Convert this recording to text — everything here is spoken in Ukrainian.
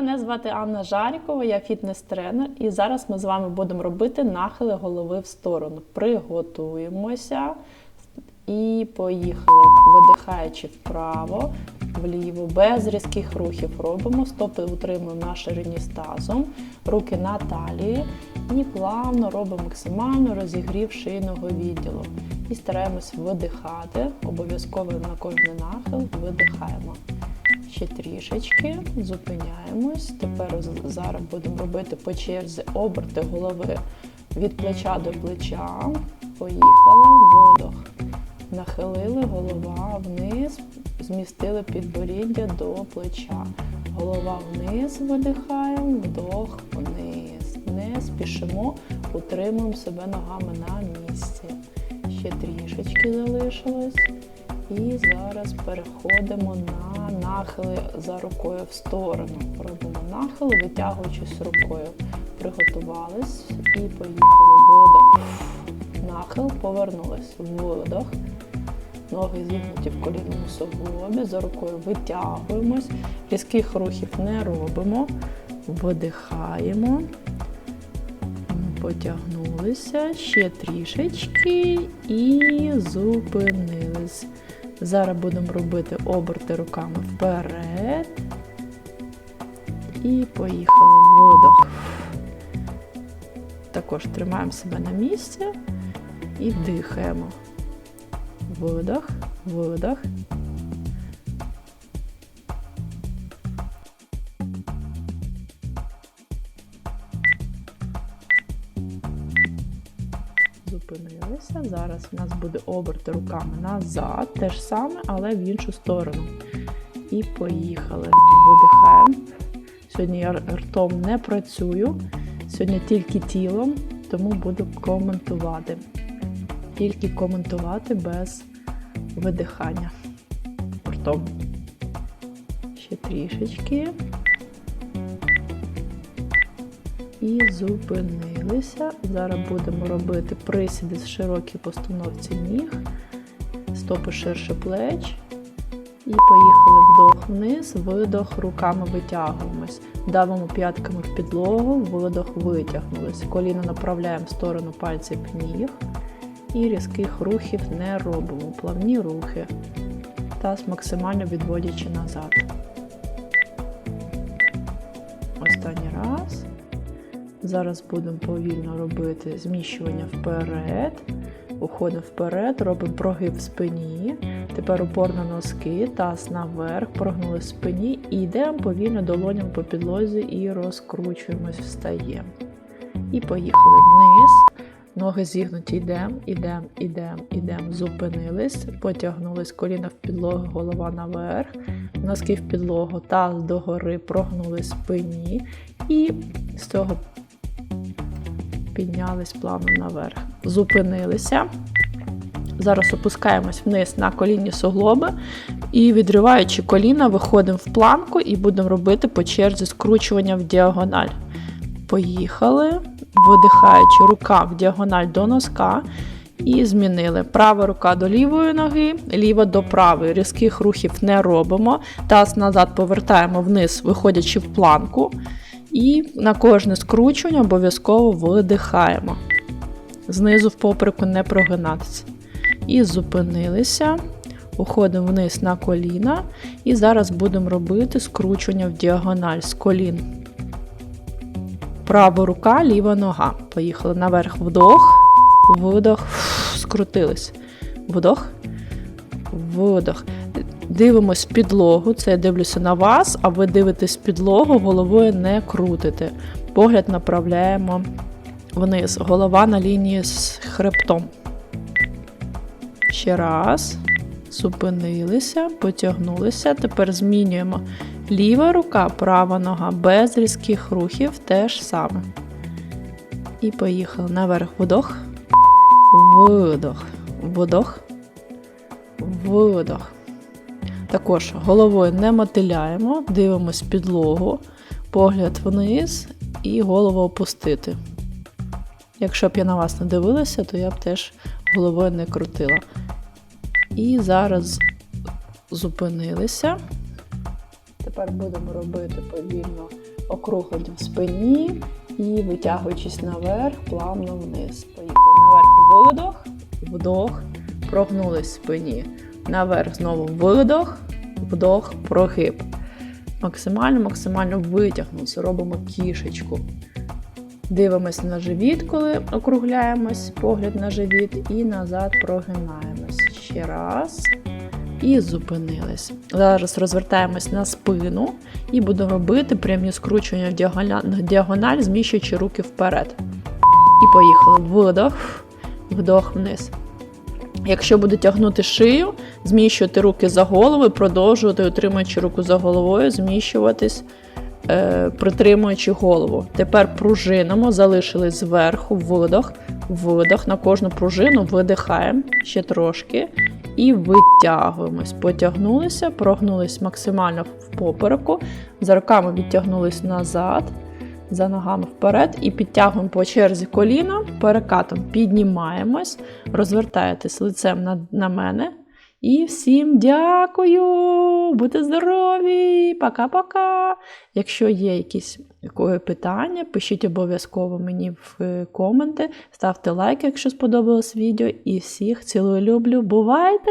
Мене звати Анна Жарікова, я фітнес-тренер, і зараз ми з вами будемо робити нахили голови в сторону. Приготуємося і поїхали, видихаючи вправо, вліво, без різких рухів робимо. Стопи утримуємо на з руки на талії і плавно робимо максимально розігрів шийного відділу. І стараємось видихати. Обов'язково на кожний нахил видихаємо. Ще трішечки, зупиняємось. Тепер зараз будемо робити по черзі оберти голови від плеча до плеча. Поїхали, видох. Нахилили голова вниз, змістили підборіддя до плеча. Голова вниз видихаємо, вдох вниз. Не спішимо, утримуємо себе ногами на місці. Ще трішечки залишилось. І зараз переходимо на нахили за рукою в сторону. Робимо нахил, витягуючись рукою. Приготувались і поїхали. Видох. Нахил, повернулись. Видох. Ноги зігнуті в колінному суглобі. За рукою витягуємось. Різких рухів не робимо. Видихаємо. Потягнулися ще трішечки і зупинились. Зараз будемо робити оберти руками вперед. І поїхали. Видох. Також тримаємо себе на місці і дихаємо. Видох, видох. Зупинилися. Зараз у нас буде оберти руками назад, те ж саме, але в іншу сторону. І поїхали. Видихаємо. Сьогодні я ртом не працюю, сьогодні тільки тілом, тому буду коментувати. Тільки коментувати без видихання ртом. Ще трішечки. І зупинилися. Зараз будемо робити присіди з широкій постановці ніг, стопи ширше плеч. І поїхали вдох вниз, видох, руками витягуємось. Давимо п'ятками в підлогу, видох витягнулись. Коліно направляємо в сторону пальців ніг. І різких рухів не робимо. Плавні рухи. Таз максимально відводячи назад. Зараз будемо повільно робити зміщування вперед. Уходимо вперед, робимо прогиб в спині. Тепер упор на носки, таз наверх, прогнули в спині і йдемо повільно долонями по підлозі і розкручуємось, встаємо. І поїхали вниз. Ноги зігнуті, йдемо, йдемо, йдемо, йдемо. Зупинились, потягнулись коліна в підлогу, голова наверх, носки в підлогу, таз догори, прогнули спині. І з цього піднялись плавно наверх. Зупинилися. Зараз опускаємось вниз на колінні суглоби і, відриваючи коліна, виходимо в планку і будемо робити по черзі скручування в діагональ. Поїхали, видихаючи рука в діагональ до носка. І змінили. Права рука до лівої ноги, ліва до правої. Різких рухів не робимо. Таз назад повертаємо вниз, виходячи в планку. І на кожне скручування обов'язково видихаємо. Знизу в поприку не прогинатися. І зупинилися. Уходимо вниз на коліна. І зараз будемо робити скручування в діагональ з колін. Права рука, ліва нога. Поїхали наверх вдох, видох, скрутились. Вдох, видох. Дивимось підлогу, це я дивлюся на вас, а ви дивитесь підлогу, головою не крутите. Погляд направляємо вниз. Голова на лінії з хребтом. Ще раз. Зупинилися, потягнулися. Тепер змінюємо ліва рука, права нога без різких рухів теж саме. І поїхали наверх. Вдох, видох, вдох, видох. Також головою не мотиляємо, дивимось підлогу, погляд вниз і голову опустити. Якщо б я на вас не дивилася, то я б теж головою не крутила. І зараз зупинилися. Тепер будемо робити повільно округлення в спині і витягуючись наверх, плавно вниз. Поїхали. Наверх видох, вдох, прогнулись в спині. Наверх знову видох, вдох, прогиб. Максимально, максимально витягнувся, робимо кішечку. Дивимось на живіт, коли округляємось, погляд на живіт, і назад прогинаємось. Ще раз. І зупинились. Зараз розвертаємось на спину і будемо робити прямі скручування в діагональ, діагональ зміщуючи руки вперед. І поїхали. Видох, вдох вниз. Якщо буде тягнути шию, зміщувати руки за голову, продовжувати, утримуючи руку за головою, зміщуватись, е, притримуючи голову. Тепер пружинимо, залишились зверху, видох, видох. На кожну пружину видихаємо ще трошки і витягуємось. Потягнулися, прогнулись максимально в попереку, за руками відтягнулись назад, за ногами вперед і підтягуємо по черзі коліна, перекатом піднімаємось, розвертаєтесь лицем на, на мене. І всім дякую! Будьте здорові! Пока-пока! Якщо є якісь е, питання, пишіть обов'язково мені в е, коменти, ставте лайк, якщо сподобалось відео. І всіх цілую люблю. Бувайте!